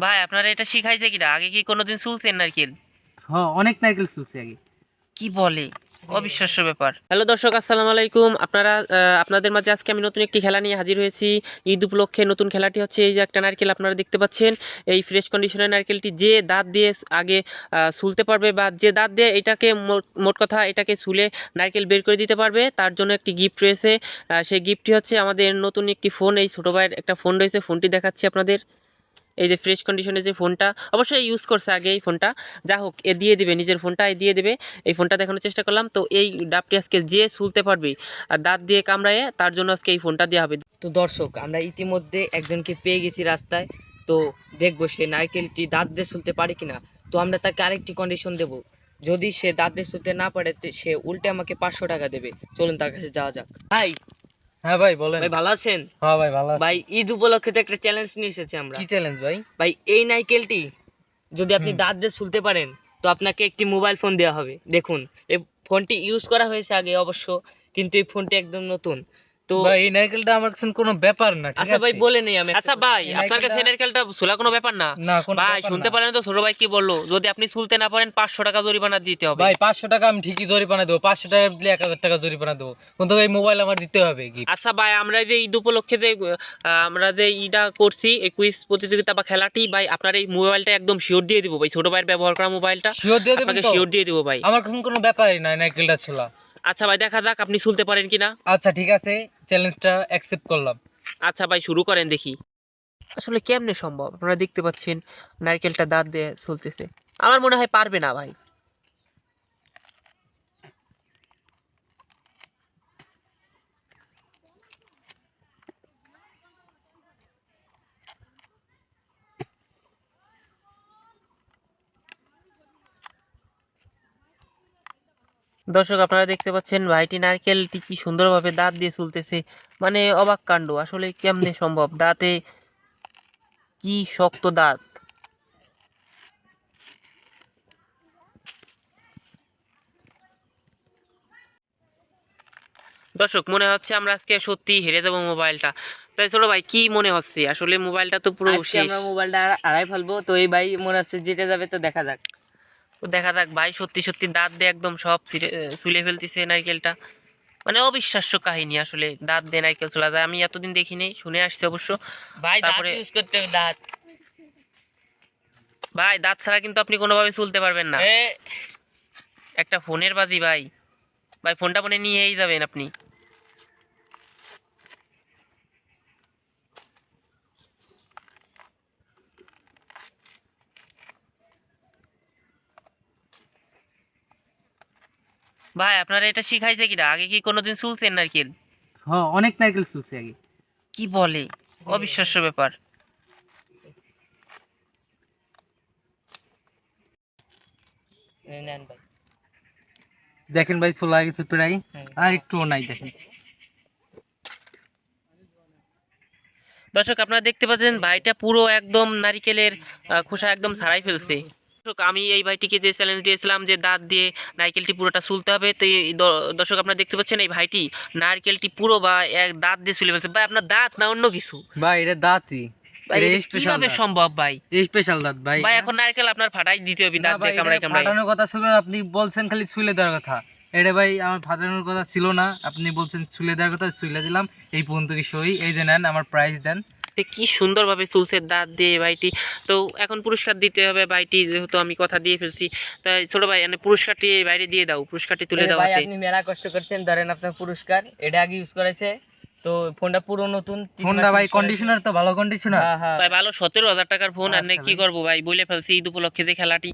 ভাই আপনারা এটা শিখাইছে কিনা? আগে কি কোনোদিন শুনছেন নারকেল? হ্যাঁ অনেক নারকেল চলছে আগে। কি বলে? অবিশ্বাস্য ব্যাপার। হ্যালো দর্শক আসসালামু আলাইকুম। আপনারা আপনাদের মাঝে আজকে আমি নতুন একটি খেলা নিয়ে হাজির হয়েছি। ঈদ উপলক্ষে নতুন খেলাটি হচ্ছে এই যে একটা নারকেল আপনারা দেখতে পাচ্ছেন। এই ফ্রেশ কন্ডিশনের নারকেলটি যে দাঁত দিয়ে আগে আহ, ছুলতে পারবে বা যে দাঁত দিয়ে এটাকে মোট- মোট কথা এটাকে ছুলে নারকেল বের করে দিতে পারবে তার জন্য একটি গিফট রয়েছে। সেই গিফটটি হচ্ছে আমাদের নতুন একটি ফোন এই ছোটো ভাইয়ের একটা ফোন রয়েছে। ফোনটি দেখাচ্ছি আপনাদের। এই যে ফ্রেশ কন্ডিশনে যে ফোনটা অবশ্যই ইউজ করছে আগে এই ফোনটা যা হোক, এ দিয়ে দিবে, নিজের ফোনটা এ দিয়ে দেবে। এই ফোনটা দেখানোর চেষ্টা করলাম। তো এই ডাবটি আজকে যে শুলতে পারবে, আর দাঁত দিয়ে কামড়ায়, তার জন্য আজকে এই ফোনটা দেওয়া হবে। তো দর্শক, আমরা ইতিমধ্যে একজনকে পেয়ে গেছি রাস্তায়। তো দেখব সে নারকেলটি দাঁত দিয়ে শুলতে পারে কিনা। তো আমরা তাকে আরেকটি কন্ডিশন দেব। যদি সে দাঁত দিয়ে শুলতে না পারে সে উল্টে আমাকে পাঁচশো টাকা দেবে। চলুন তার কাছে যাওয়া যাক। ভাই হ্যাঁ ভাই বলেন। ভাই ভালো আছেন? হ্যাঁ ভাই ভালো। ভাই ঈদ উপলক্ষে তো একটা চ্যালেঞ্জ নিয়ে এসেছি আমরা। কি চ্যালেঞ্জ ভাই? ভাই এই নাইকেলটি যদি আপনি দাঁত দিয়ে শুলতে পারেন তো আপনাকে একটি মোবাইল ফোন দেওয়া হবে। দেখুন এই ফোনটি ইউজ করা হয়েছে আগে অবশ্য কিন্তু এই ফোনটি একদম নতুন। তো এই নারকেলটা আমার কাছে কোনো ব্যাপার না আচ্ছা ভাই বলে নেই আমি। আচ্ছা ভাই আপনার কাছে নারকেলটা- ছোলা কোনো ব্যাপার না? না ভাই শুনতে। পারেন তো ছোট ভাই কি বলল? যদি আপনি শুলতে না পারেন পাঁচশো টাকা জরিমানা দিতে হবে। ভাই পাঁচশো টাকা আমি ঠিকই জরিমানা দেবো পাঁচশো টাকা দিলে এক হাজার টাকা জরিমানা দেবো। কিন্তু এই মোবাইল আমার দিতে হবে কি? আচ্ছা ভাই আমরা যে ঈদ উপলক্ষে যে আমরা যে ইটা করছি এই কুইজ প্রতিযোগিতা বা খেলাটি ভাই আপনার এই মোবাইলটা একদম শিওর দিয়ে দিব ভাই। ছোট ভাইয়ের ব্যবহার করা মোবাইলটা শিওর দিয়ে তো? শিওর দিয়ে দিব ভাই। আমার কাছে কোনো ব্যাপারই না নারকেলটা ছিল। আচ্ছা ভাই দেখা যাক আপনি শুনতে পারেন কিনা। আচ্ছা ঠিক আছে। চ্যালেঞ্জটা অ্যাকসেপ্ট করলাম। আচ্ছা ভাই শুরু করেন দেখি। আসলে কেমনে সম্ভব? আপনারা দেখতে পাচ্ছেন নারকেলটা দাঁত দিয়ে চলতেছে। আমার মনে হয় পারবে না ভাই। দর্শক আপনারা দেখতে পাচ্ছেন ভাইটি নারকেলটি কি সুন্দরভাবে দাঁত দিয়ে চলতেছে। মানে অবাক কাণ্ড আসলে কেমনে সম্ভব? দাঁতে কি শক্ত দাঁত? দর্শক মনে হচ্ছে আমরা আজকে সত্যি হেরে দেবো মোবাইলটা। তাই চলো ভাই কি মনে হচ্ছে? আসলে মোবাইলটা তো পুরো শেষ। আমরা মোবাইলটা আড়া- আড়াই ফেলব। তো এই ভাই মনে হচ্ছে জিতে যাবে তো দেখা যাক। তো দেখা যাক ভাই সত্যি সত্যি দাঁত দিয়ে একদম সব ছুলে ফেলতেছে নারকেলটা। মানে অবিশ্বাস্য কাহিনী আসলে দাঁত দিয়ে নারকেল চলা যায় আমি এতদিন দেখিনি শুনে আসছি অবশ্য। ভাই দাঁত তারপরে- ইউজ করতে হবে দাঁত। ভাই দাঁত ছাড়া কিন্তু আপনি কোনোভাবে চলতে পারবেন না। একটা ফোনের বাজি ভাই। ভাই ফোনটা ফোনে নিয়েই যাবেন আপনি। ভাই আপনারা এটা শিখাইছে কিনা? আগে কি কোনোদিন শুনছেন নারকেল হ্যাঁ অনেক নারকেল চলছে আগে। কি বলে? অবিশ্বাস্য ব্যাপার। নেন ভাই। দেখেন ভাই চলে গেছে প্রায় আর একটুও নাই দেখেন। দর্শক আপনারা দেখতে পাচ্ছেন ভাইটা পুরো একদম নারিকেলের খোসা একদম ছাড়াই ফেলছে। দর্শক আমি এই ভাইটিকে যে চ্যালেঞ্জ দিয়েছিলাম যে দাঁত দিয়ে নারকেলটি পুরোটা সুলতে হবে তো এই দর্শক আপনারা দেখতে পাচ্ছেন এই ভাইটি নারকেলটি পুরো বা এক দাঁত দিয়ে সুলে ফেলছে। ভাই আপনার দাঁত না অন্য কিছু? ভাই এটা দাঁতই। কীভাবে সম্ভব ভাই? স্পেশাল দাঁত ভাই। ভাই এখন নারকেল আপনার ফাটাই দিতে হবে না দাঁত দিয়ে কামড়াই কামড়াই ফাটানোর কথা ছিল আপনি বলছেন খালি ছুলে দেওয়ার কথা। এটা ভাই আমার ফাটানোর কথা ছিল না আপনি বলছেন ছুলে দেওয়ার কথা ছুলে দিলাম এই পর্যন্ত কি সই? এই যে নেন আমার প্রাইস দেন। সে কি সুন্দরভাবে চুলছে দাঁত দিয়ে ভাইটি। তো এখন পুরস্কার দিতে হবে ভাইটি যেহেতু আমি কথা দিয়ে ফেলছি। তাই ছোট ভাই মানে পুরস্কারটি বাইরে দিয়ে দাও পুরস্কারটি তুলে দাও ভাই আপনি মেলা কষ্ট করছেন ধরেন আপনার পুরস্কার এটা আগে ইউজ করেছে তো ফোনটা পুরো নতুন তিন ফোনটা ভাই কন্ডিশনার তো ভালো কন্ডিশনার হ্যাঁ হ্যাঁ। ভাই ভালো সতেরো হাজার টাকার ফোন আর আচ্ছা কি। করব ভাই? বলে ফেলছি ঈদ উপলক্ষে যে খেলাটি।